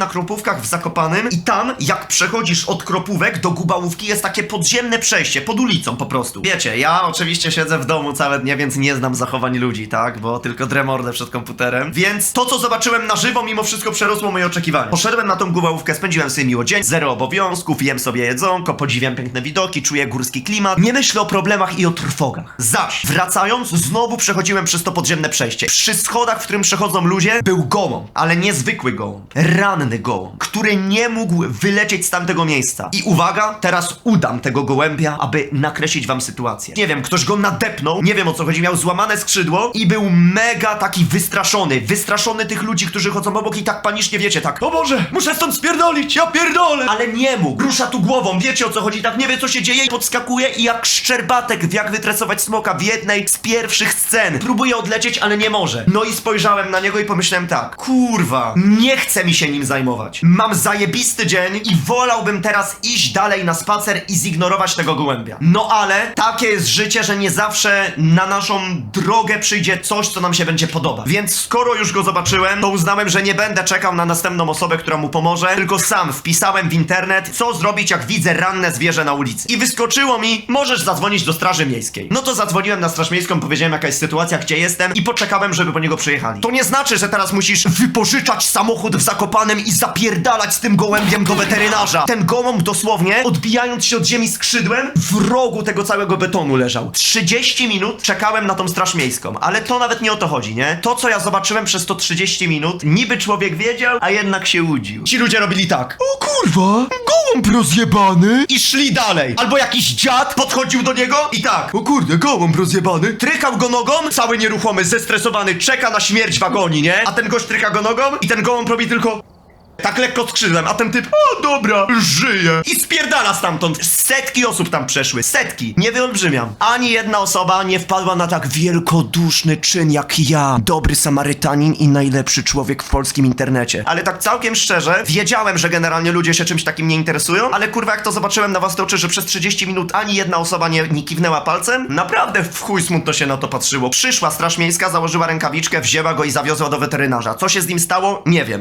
na Kropówkach w Zakopanym i tam, jak przechodzisz od Kropówek do Gubałówki, jest takie podziemne przejście, pod ulicą po prostu. Wiecie, ja oczywiście siedzę w domu całe dnie, więc nie znam zachowań ludzi, tak? Bo tylko dremordę przed komputerem. Więc to, co zobaczyłem na żywo, mimo wszystko przerosło moje oczekiwania. Poszedłem na tą Gubałówkę, spędziłem sobie miło dzień, zero obowiązków, jem sobie jedzonko, podziwiam piękne widoki, czuję górski klimat. Nie myślę o problemach i o trwogach. Zaś, wracając, znowu przechodziłem przez to podziemne przejście. Przy schodach, w którym przechodzą ludzie, był gołąb, ale niezwykły gołąb. Ranny gołąb, który nie mógł wylecieć z tamtego miejsca. I uwaga, teraz udam tego gołębia, aby nakreślić wam sytuację. Nie wiem, ktoś go nadepnął, nie wiem o co chodzi, miał złamane skrzydło i był mega taki wystraszony. Wystraszony tych ludzi, którzy chodzą obok i tak panicznie wiecie, tak. O Boże, muszę stąd spierdolić, ja pierdolę! Ale nie mógł, rusza tu głową, wiecie o co chodzi, tak nie wie co się dzieje podskakuje i jak szczerbatek jak wytresować smoka w jednej z pierwszych scen. Próbuje odlecieć, ale nie może. No i spojrzałem na niego i pomyślałem tak, kurwa, nie chce mi się nim zajmować. Mam zajebisty dzień i wolałbym teraz iść dalej na spacer i zignorować tego gołębia. No ale takie jest życie, że nie zawsze na naszą drogę przyjdzie coś, co nam się będzie podobać. Więc skoro już go zobaczyłem, to uznałem, że nie będę czekał na następną osobę, która mu pomoże, tylko sam wpisałem w internet, co zrobić, jak widzę ranne zwierzę na ulicy. I wyskoczyło mi, możesz zadzwonić do Straży Miejskiej. No to zadzwoniłem na Straż Miejską, powiedziałem jaka jest sytuacja, gdzie jestem i poczekałem, żeby po niego przyjechali. To nie znaczy, że teraz musisz wypożyczać samochód w Zakopanem i zapierdalać z tym gołębiem do weterynarza. Ten gołąb dosłownie, odbijając się od ziemi skrzydłem, w rogu tego całego betonu leżał. 30 minut czekałem na tą Straż Miejską, ale to nawet nie o to chodzi, nie? To, co ja zobaczyłem przez to 30 minut, niby człowiek wiedział, a jednak się łudził. Ci ludzie robili tak. O kurwa, gołąb rozjebany. I szli dalej. Albo jakiś dziad podchodził do niego i tak. O kurde, gołąb rozjebany. Trykał go nogą, cały nieruchomy, zestresowany, czeka na śmierć w agonii, nie? A ten gość tryka go nogą i ten gołąb robi tylko... Tak lekko skrzydłem, a ten typ... O dobra, żyje. I spierdala stamtąd. Setki osób tam przeszły. Setki. Nie wyolbrzymiam. Ani jedna osoba nie wpadła na tak wielkoduszny czyn jak ja. Dobry Samarytanin i najlepszy człowiek w polskim internecie. Ale tak całkiem szczerze, wiedziałem, że generalnie ludzie się czymś takim nie interesują, ale kurwa jak to zobaczyłem na własne oczy, że przez 30 minut ani jedna osoba nie, nie kiwnęła palcem, naprawdę w chuj smutno się na to patrzyło. Przyszła Straż Miejska, założyła rękawiczkę, wzięła go i zawiozła do weterynarza. Co się z nim stało? Nie wiem.